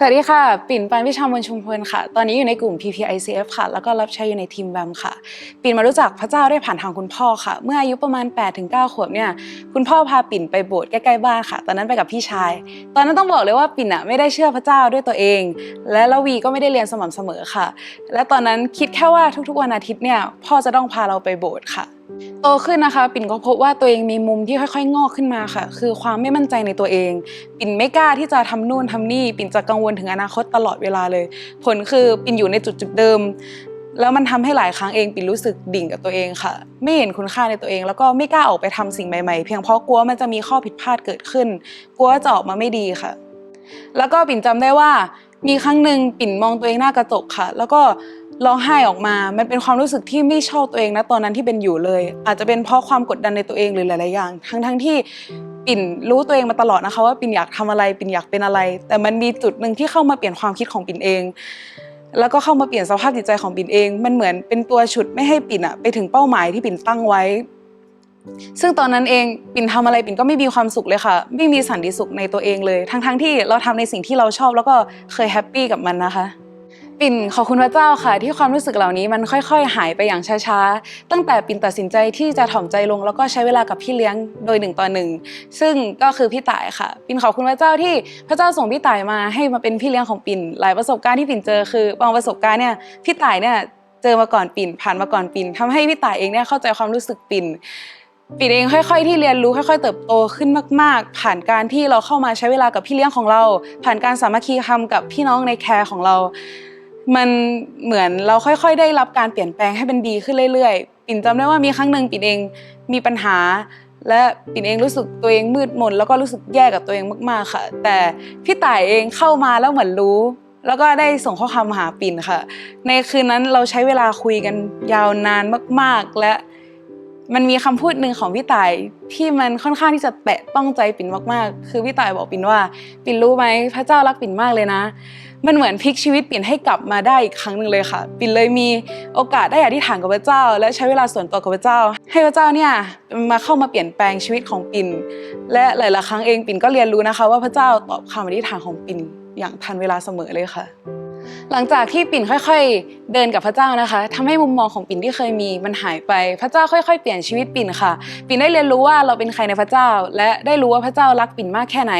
สวัสดีค่ะ ปิ่นปานวิชามนชุมพลค่ะ ตอนนี้อยู่ในกลุ่ม PPICF ค่ะ แล้วก็รับใช้อยู่ในทีมแบมค่ะ ปิ่นมารู้จักพระเจ้าได้ผ่านทางคุณพ่อค่ะ เมื่ออายุประมาณ 8-9 ขวบเนี่ย คุณพ่อพาปิ่นไปโบสถ์ใกล้ๆบ้านค่ะ ตอนนั้นไปกับพี่ชาย ตอนนั้นต้องบอกเลยว่าปิ่นอะไม่ได้เชื่อพระเจ้าด้วยตัวเอง และละวีก็ไม่ได้เรียนสม่ำเสมอค่ะ และตอนนั้นคิดแค่ว่าทุกๆวันอาทิตย์เนี่ย พ่อจะต้องพาเราไปโบสถ์ค่ะ โตขึ้นนะคะ ปิ่นก็พบว่าตัวเองมีมุมที่ค่อยๆ งอกขึ้นมาค่ะ คือความไม่มั่นใจในตัวเอง ปิ่นไม่กล้าที่จะทำนู่นทำนี่ ปิ่นจะกังวลถึงอนาคตตลอดเวลาเลย ผลคือปิ่นอยู่ในจุดจุดเดิม แล้วมันทำให้หลายครั้งเองปิ่นรู้สึกดิ่งกับตัวเองค่ะ ไม่เห็นคุณค่าในตัวเอง แล้วก็ไม่กล้าออกไปทำสิ่งใหม่ๆ เพียงเพราะกลัวมันจะมีข้อผิดพลาดเกิดขึ้น กลัวจะออกมาไม่ดีค่ะ แล้วก็ปิ่นจำได้ว่า มีครั้งหนึ่งปิ่นมองตัวเองหน้ากระจกค่ะ แล้วก็ ร้องไห้ออกมา มันเป็นความรู้สึกที่ไม่ชอบตัวเองนะตอนนั้นที่เป็นอยู่เลย อาจจะเป็นเพราะความกดดันในตัวเองหรือหลาย ๆ อย่าง ทั้งๆที่ปิ่นรู้ตัวเองมาตลอดนะคะ ว่าปิ่นอยากทำอะไรปิ่นอยากเป็นอะไร แต่มันมีจุดหนึ่งที่เข้ามาเปลี่ยนความคิดของปิ่นเอง แล้วก็เข้ามาเปลี่ยนสภาพจิตใจของปิ่นเอง มันเหมือนเป็นตัวฉุดไม่ให้ปิ่นอะไปถึงเป้าหมายที่ปิ่นตั้งไว้ ซึ่งตอนนั้นเองปิ่นทำอะไรปิ่นก็ไม่มีความสุขเลยค่ะ ไม่มีสันติสุขในตัวเองเลย ทั้งๆที่เราทำในสิ่งที่เราชอบแล้วก็เคยแฮปปี้กับมันนะคะ ปิ่นขอบคุณพระเจ้าค่ะ ที่ความรู้สึกเหล่านี้มันค่อย ๆ หายไปอย่างช้าๆ ตั้งแต่ปิ่นตัดสินใจที่จะถ่อมใจลง แล้วก็ใช้เวลากับพี่เลี้ยงโดยหนึ่งต่อหนึ่งซึ่งก็คือพี่ต่ายค่ะ ปิ่นขอบคุณพระเจ้าที่พระเจ้าส่งพี่ต่ายมาให้มาเป็นพี่เลี้ยงของปิ่น หลายประสบการณ์ที่ปิ่นเจอคือบางประสบการณ์เนี่ยพี่ต่ายเนี่ยเจอมาก่อนปิ่นผ่านมาก่อนปิ่นทำให้พี่ต่ายเองเนี่ยเข้าใจความรู้สึกปิ่นปิ่นเองค่อย ๆ ที่เรียนรู้ค่อย ๆ เติบโตขึ้นมาก ๆ ผ่านการที่เราเข้ามาใช้เวลากับพี่เลี้ยงของเรา ผ่านการสามัคคีทำกับพี่น้องในแคร์ของเรา มันเหมือนเราค่อยๆ ได้รับการเปลี่ยนแปลงให้เป็นดีขึ้นเรื่อยๆ ปิ่นจำได้ว่ามีครั้งหนึ่งปิ่นเองมีปัญหา และปิ่นเองรู้สึกตัวเองมืดมน แล้วก็รู้สึกแย่กับตัวเองมากๆค่ะ แต่พี่ต่ายเองเข้ามาแล้วเหมือนรู้ แล้วก็ได้ส่งข้อความหาปิ่นค่ะ ในคืนนั้นเราใช้เวลาคุยกันยาวนานมากๆ และ มันมีคำพูดหนึ่งของพี่ต่ายที่มันค่อนข้างที่จะแตะต้องใจปิ่นมากๆ คือพี่ต่ายบอกปิ่นว่า ปิ่นรู้ไหมพระเจ้ารักปิ่นมากเลยนะ มันเหมือนพลิกชีวิตปิ่นให้กลับมาได้อีกครั้งหนึ่งเลยค่ะ ปิ่นเลยมีโอกาสได้อธิษฐานกับพระเจ้า และใช้เวลาส่วนตัวกับพระเจ้า ให้พระเจ้าเนี่ยมาเข้ามาเปลี่ยนแปลงชีวิตของปิ่นและหลายๆครั้งเองปิ่นก็เรียนรู้นะคะ ว่าพระเจ้าตอบคำอธิษฐานของปิ่นอย่างทันเวลาเสมอเลยค่ะ หลังจากที่ปิ่นค่อย ๆ เดินกับพระเจ้านะคะทำให้มุมมองของปิ่นที่เคยมีมันหายไป พระเจ้าค่อย ๆ เปลี่ยนชีวิตปิ่นค่ะ ปิ่นได้เรียนรู้ว่าเราเป็นใครในพระเจ้า และได้รู้ว่าพระเจ้ารักปิ่นมากแค่ไหน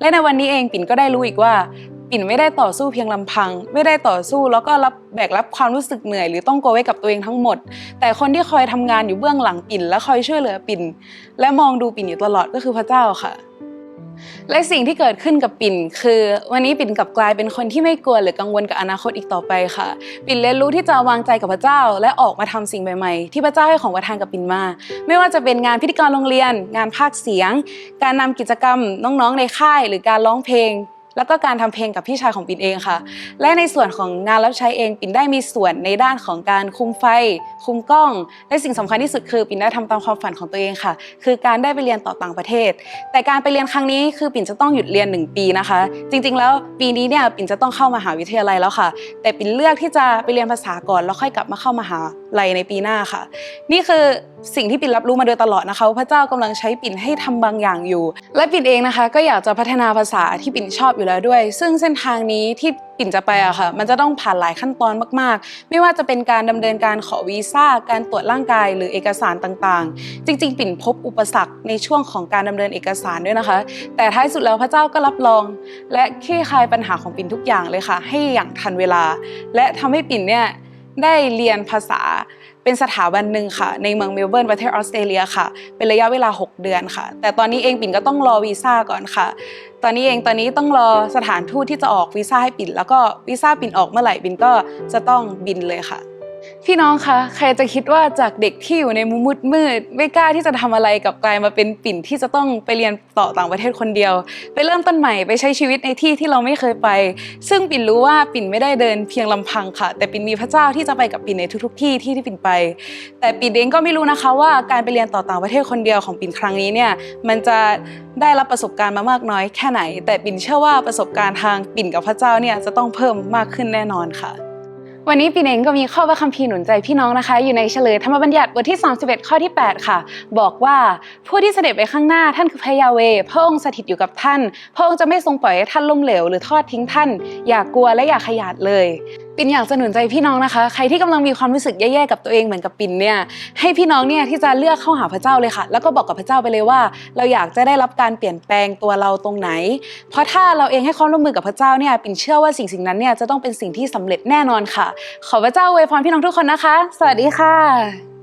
และในวันนี้เองปิ่นก็ได้รู้อีกว่า ปิ่นไม่ได้ต่อสู้เพียงลำพัง ไม่ได้ต่อสู้แล้วก็รับแบกรับความรู้สึกเหนื่อย หรือต้องโกไว้กับตัวเองทั้งหมด แต่คนที่คอยทำงานอยู่เบื้องหลังปิ่น และคอยช่วยเหลือปิ่น และมองดูปิ่นอยู่ตลอดก็คือพระเจ้าค่ะ และสิ่งที่เกิดขึ้นกับปิ่น คือ วันนี้ปิ่นกลับกลายเป็นคนที่ไม่กลัวหรือกังวลกับอนาคตอีกต่อไปค่ะ ปิ่นเรียนรู้ที่จะวางใจกับพระเจ้า และออกมาทำสิ่งใหม่ ๆ ที่พระเจ้าให้ของประทานกับปิ่นมา ไม่ว่าจะเป็นงานพิธีกรโรงเรียน งานภาคเสียง การนำกิจกรรมน้องๆในค่าย หรือการร้องเพลง แล้วก็การทำเพลงกับพี่ชายของปิ่นเองค่ะ และในส่วนของงานรับใช้เองปิ่นได้มีส่วนในด้านของการคุมไฟ คุมกล้อง และสิ่งสำคัญที่สุดคือปิ่นได้ทำตามความฝันของตัวเองค่ะ คือการได้ไปเรียนต่อต่างประเทศ แต่การไปเรียนครั้งนี้คือปิ่นจะต้องหยุดเรียน 1 ปีนะคะ จริงๆ แล้วปีนี้เนี่ยปิ่นจะต้องเข้ามหาวิทยาลัยแล้วค่ะ แต่ปิ่นเลือกที่จะไปเรียนภาษาก่อนแล้วค่อยกลับมาเข้ามหา ลัยในปีหน้าค่ะ นี่คือสิ่งที่ปิ่นรับรู้มาโดยตลอดนะคะว่าพระเจ้ากำลังใช้ปิ่นให้ทำบางอย่างอยู่ และปิ่นเองนะคะ ก็อยากจะพัฒนาภาษาที่ปิ่นชอบอยู่แล้วด้วย ซึ่งเส้นทางนี้ที่ปิ่นจะไปอะค่ะ มันจะต้องผ่านหลายขั้นตอนมาก ๆ ไม่ว่าจะเป็นการดำเนินการขอวีซ่า การตรวจร่างกาย หรือเอกสารต่างๆ จริง ๆ ปิ่นพบอุปสรรคในช่วงของการดำเนินเอกสารด้วยนะคะ แต่ท้ายสุดแล้วพระเจ้าก็รับรอง และคลี่คลายปัญหาของปิ่นทุกอย่างเลยค่ะ ให้อย่างทันเวลา และทำให้ปิ่นเนี่ย ได้เรียนภาษาเป็นสถาบันหนึ่งค่ะ ในเมืองเมลเบิร์นประเทศออสเตรเลียค่ะ เป็นระยะเวลา 6 เดือนค่ะ แต่ตอนนี้เองปิ่นก็ต้องรอวีซ่าก่อนค่ะ ตอนนี้เองตอนนี้ต้องรอสถานทูตที่จะออกวีซ่าให้ปิ่น แล้วก็วีซ่าปิ่นออกเมื่อไหร่ปิ่นก็จะต้องบินเลยค่ะ พี่น้องคะใครจะคิดว่าจากเด็กที่อยู่ในมุมมืดมืดไม่กล้าที่จะทำอะไรกับกลายมาเป็นปิ่นที่จะต้องไปเรียนต่อต่างประเทศคนเดียว ไปเริ่มต้นใหม่ไปใช้ชีวิตในที่ที่เราไม่เคยไป ซึ่งปิ่นรู้ว่าปิ่นไม่ได้เดินเพียงลำพังค่ะ แต่ปิ่นมีพระเจ้าที่จะไปกับปิ่นในทุก ๆ ที่ที่ที่ปิ่นไป แต่ปิ่นเองก็ไม่รู้นะคะว่าการไปเรียนต่อต่างประเทศคนเดียวของปิ่นครั้งนี้เนี่ยมันจะได้รับประสบการณ์มามากน้อยแค่ไหน แต่ปิ่นเชื่อว่าประสบการณ์ทางปิ่นกับพระเจ้าเนี่ยจะต้องเพิ่มมากขึ้นแน่นอนค่ะ วันนี้ปีเองก็มีข้อพระคัมภีร์หนุนใจพี่น้องนะคะ อยู่ในเฉลยธรรมบัญญัติบทที่ 31 ข้อที่ 8 ค่ะ บอกว่าผู้ที่เสด็จไปข้างหน้าท่านคือพระยาเวพระองค์สถิตอยู่กับท่าน พระองค์จะไม่ทรงปล่อยให้ท่านล้มเหลวหรือทอดทิ้งท่าน อย่ากลัวและอย่าขยาดเลย ปินอยากจะหนุนใจพี่น้องนะคะ ใครที่กำลังมีความรู้สึกแย่ๆกับตัวเองเหมือนกับปินเนี่ยให้พี่น้องเนี่ยที่จะเลือกเข้าหาพระเจ้าเลยค่ะ แล้วก็บอกกับพระเจ้าไปเลยว่า เราอยากจะได้รับการเปลี่ยนแปลงตัวเราตรงไหน เพราะถ้าเราเองให้ความร่วมมือกับพระเจ้าเนี่ยปินเชื่อว่าสิ่งสิ่งนั้นเนี่ยจะต้องเป็นสิ่งที่สำเร็จแน่นอนค่ะ ขอพระเจ้าอวยพรพี่น้องทุกคนนะคะ สวัสดีค่ะ